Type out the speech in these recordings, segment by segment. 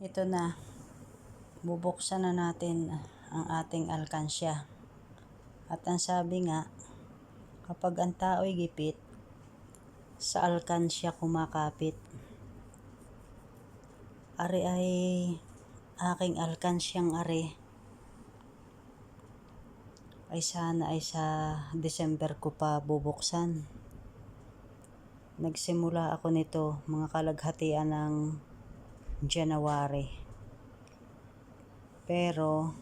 Ito na. Bubuksan na natin ang ating alkansya. At ang sabi nga, kapag ang tao'y gipit, sa alkansya kumakapit. Ari ay aking alkansyang ari ay sana ay sa December ko pa bubuksan. Nagsimula ako nito mga kalaghatian ng January. Pero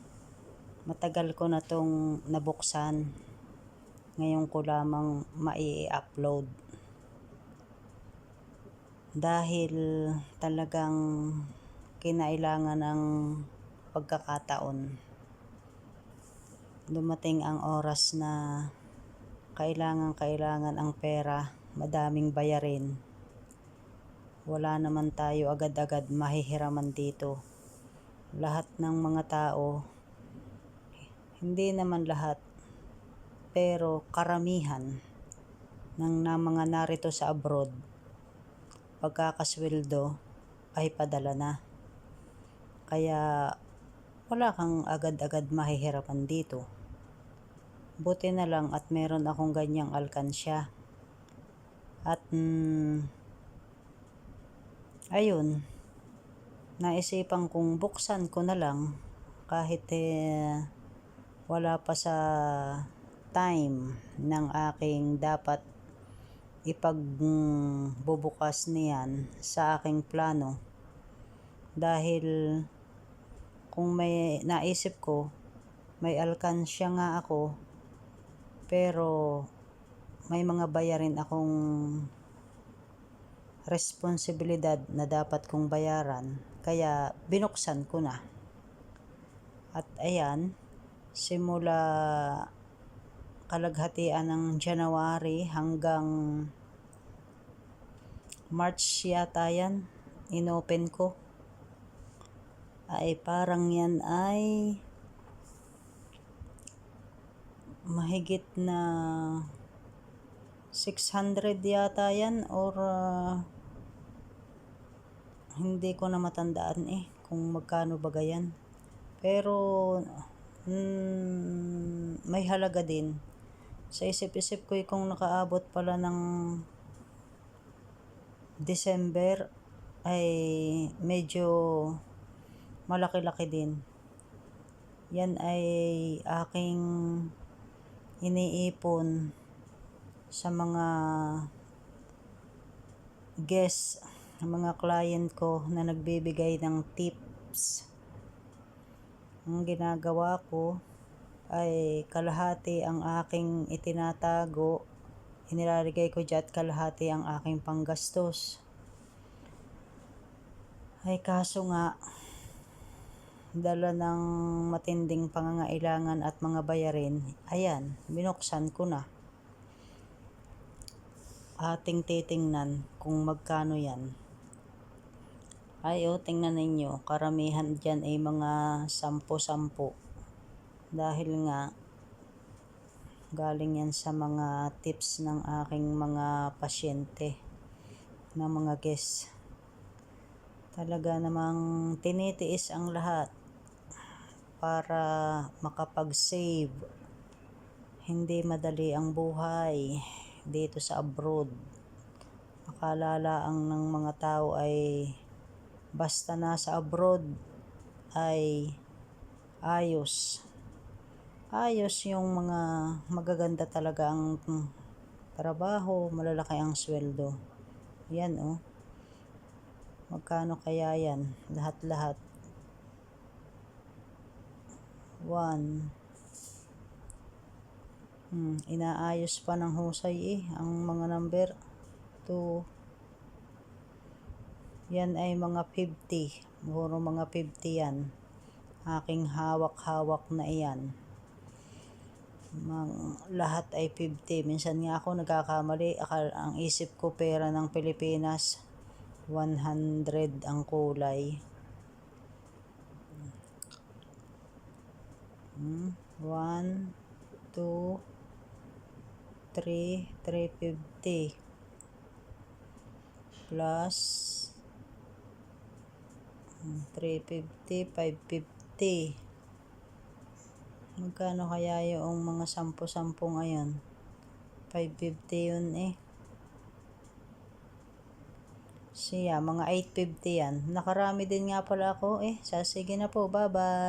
matagal ko na tong nabuksan. Ngayon ko lamang mai-upload. Dahil talagang kinailangan ng pagkakataon. Dumating ang oras na kailangan kailangan ang pera, madaming bayarin. Wala naman tayo agad-agad mahihiraman dito. Lahat ng mga tao, hindi naman lahat, pero karamihan ng na mga narito sa abroad, pagkakasweldo ay padala na. Kaya wala kang agad-agad mahihirapan dito. Buti na lang at meron akong ganyang alkansya. At mm, ayun, naisipan kong buksan ko na lang kahit eh, wala pa sa time ng aking dapat ipagbubukas niyan sa aking plano. Dahil kung may naisip ko, may alkansya nga ako, pero may mga bayarin akong responsibilidad na dapat kong bayaran. Kaya binuksan ko na. At ayan, simula kalaghatian ng January hanggang March yata yan, inopen ko. Ay parang yan ay mahigit na 600 yata yan or uh, hindi ko na matandaan eh kung magkano ba yan. Pero mm, may halaga din. Sa isip-isip ko eh, kung nakaabot pala ng December ay medyo malaki-laki din. Yan ay aking iniipon sa mga guests, mga client ko na nagbibigay ng tips. Ang ginagawa ko ay kalahati ang aking itinatago inilalagay ko dyan at kalahati ang aking panggastos. Ay kaso nga, dala ng matinding pangangailangan at mga bayarin, ayan, binuksan ko na. Ating titingnan kung magkano yan. Ay o, oh, tingnan ninyo, karamihan dyan ay mga sampo-sampo. Dahil nga, Galing yan sa mga tips ng aking mga pasyente na mga guests. Talaga namang tinitiis ang lahat para makapag-save. Hindi madali ang buhay dito sa abroad. Akala ang ng mga tao ay basta nasa abroad ay ayos ayos yung mga magaganda talaga ang trabaho, malalaki ang sweldo. Yan oh. Magkano kaya yan? Lahat-lahat. One. Hmm, inaayos pa ng husay eh ang mga number. Two. Yan ay mga 50. Siguro mga 50 yan. Aking hawak-hawak na iyan mang, lahat ay 50. Minsan nga ako nagkakamali. Akal, ang isip ko pera ng Pilipinas 100 ang kulay. Hmm, 1, 2, 3, 350 plus 350, 550. Magkano kaya yung mga sampu-sampu ngayon? 550 yun eh. Siya, mga 850 yan. Nakarami din nga pala ako eh. Sige na po, bye-bye.